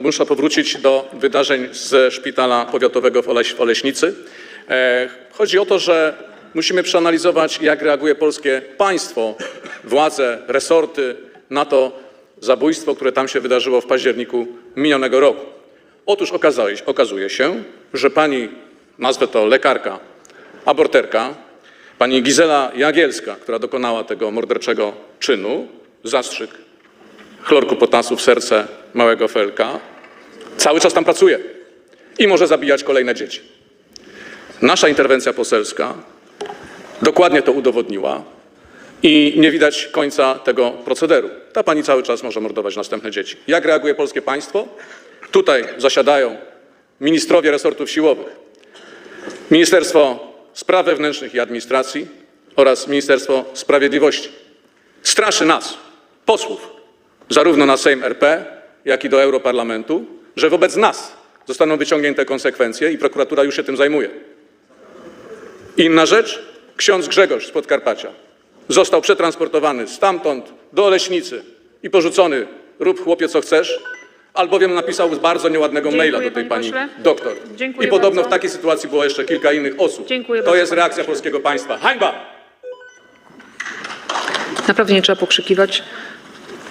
Muszę powrócić do wydarzeń ze szpitala powiatowego w Oleś, w Oleśnicy. E, chodzi o to, że musimy przeanalizować, jak reaguje polskie państwo, władze, resorty na to zabójstwo, które tam się wydarzyło w październiku minionego roku. Otóż okazuje, okazuje się, że pani, nazwę to lekarka, aborterka, pani Gizela Jagielska, która dokonała tego morderczego czynu, zastrzyk chlorku potasu w serce małego Felka, cały czas tam pracuje i może zabijać kolejne dzieci. Nasza interwencja poselska dokładnie to udowodniła i nie widać końca tego procederu. Ta pani cały czas może mordować następne dzieci. Jak reaguje polskie państwo? Tutaj zasiadają ministrowie resortów siłowych, Ministerstwo Spraw Wewnętrznych i Administracji oraz Ministerstwo Sprawiedliwości. Straszy nas, posłów, zarówno na Sejm RP, jak i do Europarlamentu, że wobec nas zostaną wyciągnięte konsekwencje i prokuratura już się tym zajmuje. Inna rzecz, ksiądz Grzegorz z Podkarpacia został przetransportowany stamtąd do Oleśnicy i porzucony rób chłopie co chcesz, albowiem napisał bardzo nieładnego Dziękuję, maila do tej pani pośle. doktor. Dziękuję I podobno bardzo. w takiej sytuacji było jeszcze kilka innych osób. Dziękuję to bardzo, jest reakcja polskiego państwa. Hańba! Naprawdę nie trzeba pokrzykiwać.